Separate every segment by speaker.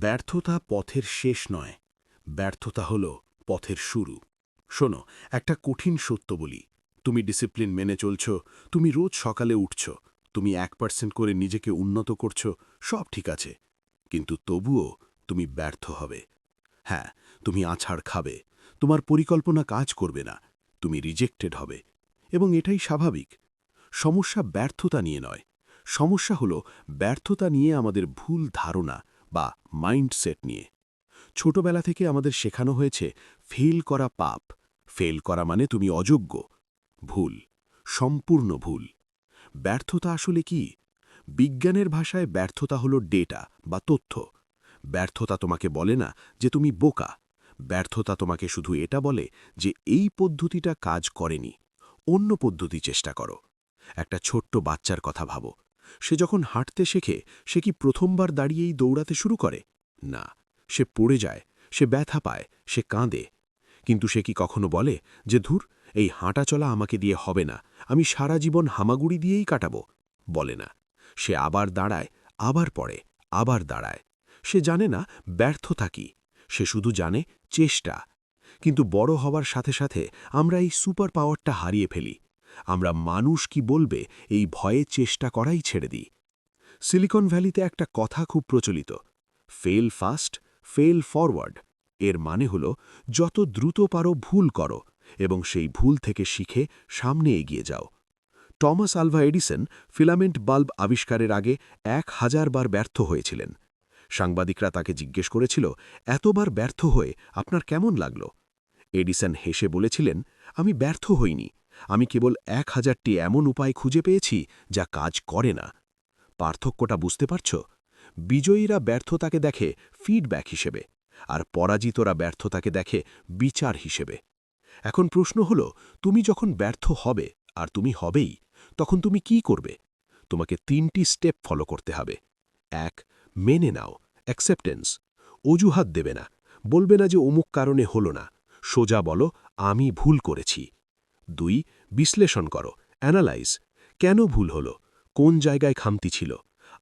Speaker 1: ব্যর্থতা পথের শেষ নয়, ব্যর্থতা হল পথের শুরু। শোনো, একটা কঠিন সত্য বলি। তুমি ডিসিপ্লিন মেনে চলছ, তুমি রোজ সকালে উঠছ, তুমি এক পার্সেন্ট করে নিজেকে উন্নত করছ, সব ঠিক আছে। কিন্তু তবুও তুমি ব্যর্থ হবে। হ্যাঁ তুমি আছাড় খাবে, তোমার পরিকল্পনা কাজ করবে না, তুমি রিজেক্টেড হবে। এবং এটাই স্বাভাবিক। সমস্যা ব্যর্থতা নিয়ে নয়, সমস্যা হল ব্যর্থতা নিয়ে আমাদের ভুল ধারণা বা মাইন্ডসেট নিয়ে। ছোটবেলা থেকে আমাদের শেখানো হয়েছে, ফেল করা পাপ। ফেল করা মানে তুমি অযোগ্য। ভুল, সম্পূর্ণ ভুল। ব্যর্থতা আসলে কি? বিজ্ঞানের ভাষায় ব্যর্থতা হল ডেটা বা তথ্য। ব্যর্থতা তোমাকে বলে না যে তুমি বোকা। ব্যর্থতা তোমাকে শুধু এটা বলে যে এই পদ্ধতিটা কাজ করেনি। অন্য পদ্ধতি চেষ্টা করো। একটা ছোট্ট বাচ্চার কথা ভাবো। সে যখন হাঁটতে শেখে, সে কি প্রথমবার দাঁড়িয়েই দৌড়াতে শুরু করে? না, সে পড়ে যায়, সে ব্যথা পায়, সে কাঁদে। কিন্তু সে কি কখনো বলে যে, ধুর, এই হাঁটা চলা আমাকে দিয়ে হবে না, আমি সারা জীবন হামাগুড়ি দিয়েই কাটাবো বলে না। সে আবার দাঁড়ায়, আবার পড়ে, আবার দাঁড়ায়। সে জানে না ব্যর্থতা কি। সে শুধু জানে চেষ্টা। কিন্তু বড় হওয়ার সাথে সাথে আমরা এই সুপার পাওয়ারটা হারিয়ে ফেলি। আমরা মানুষ কি বলবে এই ভয়ে চেষ্টা করাই ছেড়ে দিই। সিলিকন ভ্যালিতে একটা কথা খুব প্রচলিত, ফেল ফাস্ট, ফেল ফরওয়ার্ড এর মানে হল, যত দ্রুত পারো ভুল করো এবং সেই ভুল থেকে শিখে সামনে এগিয়ে যাও। Thomas Alva Edison filament bulb আবিষ্কারের আগে এক হাজার বার ব্যর্থ হয়েছিলেন। সাংবাদিকরা তাকে জিজ্ঞেস করেছিল, এতবার ব্যর্থ হয়ে আপনার কেমন লাগল? এডিসন হেসে বলেছিলেন, আমি ব্যর্থ হইনি আমি কেবল এক হাজারটি এমন উপায় খুঁজে পেয়েছি যা কাজ করে না। পার্থক্যটা বুঝতে পারছ? বিজয়ীরা ব্যর্থতাকে দেখে ফিডব্যাক হিসেবে, আর পরাজিতরা ব্যর্থতাকে দেখে বিচার হিসেবে। এখন প্রশ্ন হল, তুমি যখন ব্যর্থ হবে আর তুমি হবেই, তখন তুমি কি করবে? তোমাকে তিনটি স্টেপ ফলো করতে হবে। এক, মেনে নাও অ্যাকসেপ্টেন্স অজুহাত দেবে না, বলবে না যে অমুক কারণে হল না, সোজা বলো, আমি ভুল করেছি। দুই, বিশ্লেষণ করো, অ্যানালাইজ। কেন ভুল হল? কোন জায়গায় খামতি ছিল?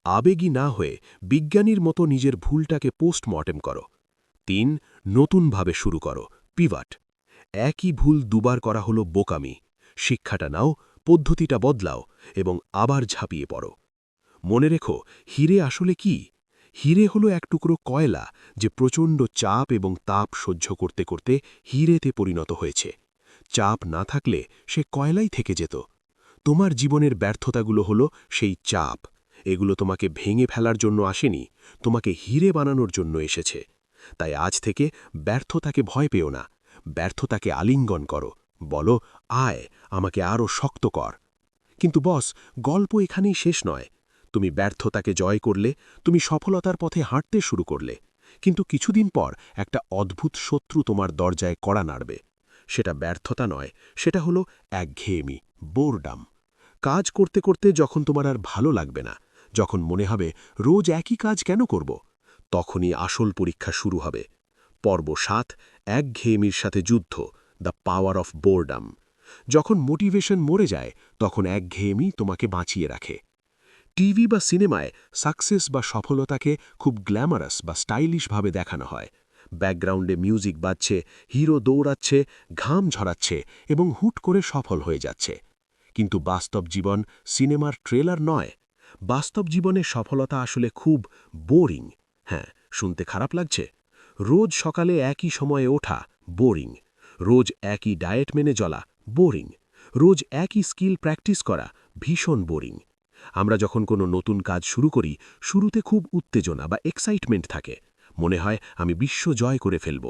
Speaker 1: আবেগী না হয়ে বিজ্ঞানীর মতো নিজের ভুলটাকে পোস্টমর্টেম করো। তিন, নতুনভাবে শুরু করো, পিভাট। একই ভুল দুবার করা হলো বোকামি। শিক্ষাটা নাও, পদ্ধতিটা বদলাও এবং আবার ঝাঁপিয়ে পড়ো। মনে রেখো, হিরে আসলে কি? হিরে হলো এক টুকরো কয়লা যে প্রচণ্ড চাপ এবং তাপ সহ্য করতে করতে হিরেতে পরিণত হয়েছে। চাপ না থাকলে সে কয়লাই থেকে যেত। তোমার জীবনের ব্যর্থতাগুলো হলো সেই চাপ। এগুলো তোমাকে ভেঙে ফেলার জন্য আসেনি, তোমাকে হিরে বানানোর জন্য এসেছে। তাই আজ থেকে ব্যর্থতাকে ভয় পেও না, ব্যর্থতাকে আলিঙ্গন করো। বলো, আয়, আমাকে আরও শক্ত কর। কিন্তু বস, গল্প এখানেই শেষ নয়। তুমি ব্যর্থতাকে জয় করলে, তুমি সফলতার পথে হাঁটতে শুরু করলে। কিন্তু কিছুদিন পর একটা অদ্ভুত শত্রু তোমার দরজায় কড়া নাড়বে। সেটা ব্যর্থতা নয়, সেটা হলো একঘেয়েমি বোরডাম কাজ করতে করতে যখন তোমার আর ভালো লাগবে না, যখন মনে হবে রোজ একই কাজ কেন করব, তখনই আসল পরীক্ষা শুরু হবে। পর্ব সাত, একঘেয়েমির সাথে যুদ্ধ দ্য পাওয়ার অফ বোরডাম যখন মোটিভেশন মরে যায়, তখন একঘেয়েমি তোমাকে বাঁচিয়ে রাখে। টিভি বা সিনেমায় সাকসেস বা সফলতাকে খুব গ্ল্যামারাস বা স্টাইলিশভাবে দেখানো হয়। ব্যাকগ্রাউন্ডে মিউজিক বাজছে, হিরো দৌড়াচ্ছে, ঘাম ঝরাচ্ছে এবং হুট করে সফল হয়ে যাচ্ছে। কিন্তু বাস্তব জীবন সিনেমার ট্রেলার নয়। বাস্তব জীবনে সফলতা আসলে খুব বোরিং। হ্যাঁ শুনতে খারাপ লাগছে। রোজ সকালে একই সময়ে ওঠা বোরিং। রোজ একই ডায়েট মেনে চলা বোরিং। রোজ একই স্কিল প্র্যাকটিস করা ভীষণ বোরিং। আমরা যখন কোনো নতুন কাজ শুরু করি, শুরুতে খুব উত্তেজনা বা এক্সাইটমেন্ট থাকে। মনে হয় আমি বিশ্ব জয় করে ফেলব।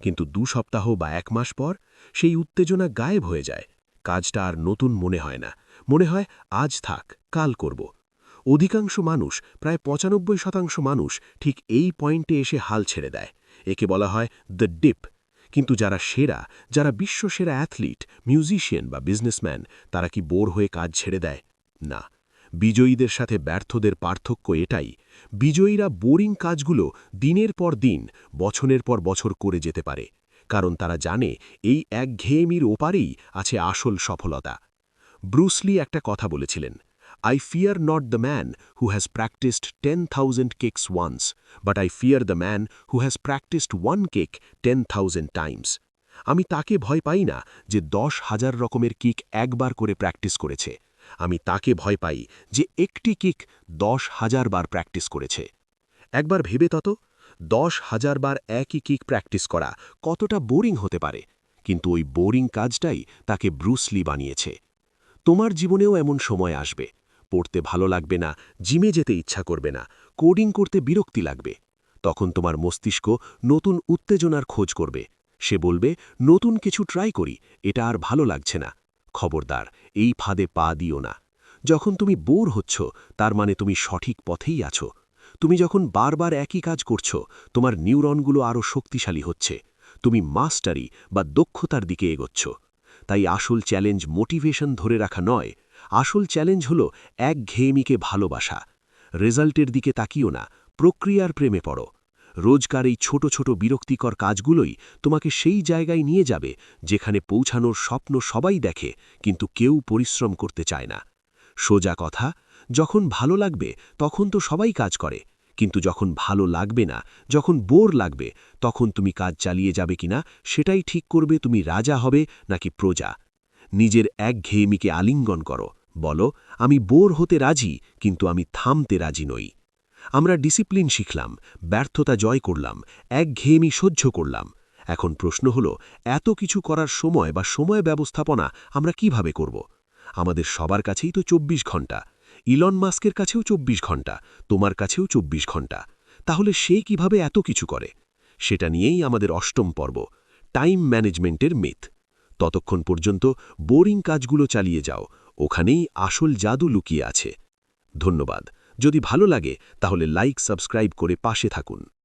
Speaker 1: কিন্তু দু সপ্তাহ বা এক মাস পর সেই উত্তেজনা গায়েব হয়ে যায়। কাজটা আর নতুন মনে হয় না। মনে হয় আজ থাক, কাল করব। অধিকাংশ মানুষ, প্রায় পঁচানব্বই শতাংশ মানুষ ঠিক এই পয়েন্টে এসে হাল ছেড়ে দেয়। একে বলা হয় দ্য ডিপ। কিন্তু যারা সেরা, যারা বিশ্বসেরা অ্যাথলিট, মিউজিশিয়ান বা বিজনেসম্যান, তারা কি বোর হয়ে কাজ ছেড়ে দেয়? না। বিজয়ীদের সাথে ব্যর্থদের পার্থক্য এটাই বিজয়ীরা বোরিং কাজগুলো দিনের পর দিন বছরের পর বছর করে যেতে পারে কারণ তারা জানে এই এক একঘেয়েমির ওপারেই আছে আসল সফলতা ব্রুসলি একটা কথা বলেছিলেন
Speaker 2: I fear not the man who man practised ten practiced 10,000 kicks once, but I fear the man who has practiced one kick 10,000 times. আমি তাকে ভয় পাই না যে দশ হাজার রকমের কিক একবার করে প্র্যাকটিস করেছে আমি তাকে ভয় পাই যে একটি কিক দশ হাজার বার প্র্যাকটিস করেছে। একবার ভেবে তত, দশ হাজার বার একই কিক প্র্যাকটিস করা কতটা বোরিং হতে পারে, কিন্তু ওই বোরিং কাজটাই তাকে ব্রুসলি বানিয়েছে। তোমার জীবনেও এমন সময় আসবে, পড়তে ভালো লাগবে না, জিমে যেতে ইচ্ছা করবে না, কোডিং করতে বিরক্তি লাগবে। তখন তোমার মস্তিষ্ক নতুন উত্তেজনার খোঁজ করবে। সে বলবে, নতুন কিছু ট্রাই করি, এটা আর ভালো লাগছে না। খবরদার, এই ফাঁদে পা দিও না। যখন তুমি বোর হচ্ছ, তার মানে তুমি সঠিক পথেই আছো। তুমি যখন বারবার একই কাজ করছ, তোমার নিউরনগুলো আরও শক্তিশালী হচ্ছে। তুমি মাস্টারি বা দক্ষতার দিকে এগোচ্ছ। তাই আসল চ্যালেঞ্জ মোটিভেশন ধরে রাখা নয়, আসল চ্যালেঞ্জ হল এক ঘেয়েমিকে ভালোবাসা। রেজাল্টের দিকে তাকিও না, প্রক্রিয়ার প্রেমে পড়ো। রোজকার এই ছোট ছোট বিরক্তিকর কাজগুলোই তোমাকে সেই জায়গায় নিয়ে যাবে যেখানে পৌঁছানোর স্বপ্ন সবাই দেখে, কিন্তু কেউ পরিশ্রম করতে চায় না। সোজা কথা, যখন ভালো লাগবে, তখন তো সবাই কাজ করে, কিন্তু যখন ভালো লাগবে না, যখন বোর লাগবে, তখন তুমি কাজ চালিয়ে যাবে কিনা, সেটাই ঠিক করবে তুমি রাজা হবে নাকি প্রজা। নিজের এক ঘেয়েমিকে আলিঙ্গন করো, বলো, আমি বোর হতে রাজি, কিন্তু আমি থামতে রাজি নই। আমরা ডিসিপ্লিন শিখলাম, ব্যর্থতা জয় করলাম এক ঘেয়েমি সহ্য করলাম। এখন প্রশ্ন হল, এত কিছু করার সময় বা সময় ব্যবস্থাপনা আমরা কীভাবে করব? আমাদের সবার কাছেই তো ২৪ ঘণ্টা ইলন মাস্কের কাছেও ২৪ ঘণ্টা তোমার কাছেও ২৪ ঘণ্টা তাহলে সে কীভাবে এত কিছু করে? সেটা নিয়েই আমাদের অষ্টম পর্ব, টাইম ম্যানেজমেন্টের মিথ। ততক্ষণ পর্যন্ত বোরিং কাজগুলো চালিয়ে যাও, ওখানেই আসল জাদু লুকিয়ে আছে। ধন্যবাদ। যদি ভালো লাগে তাহলে লাইক সাবস্ক্রাইব করে পাশে থাকুন।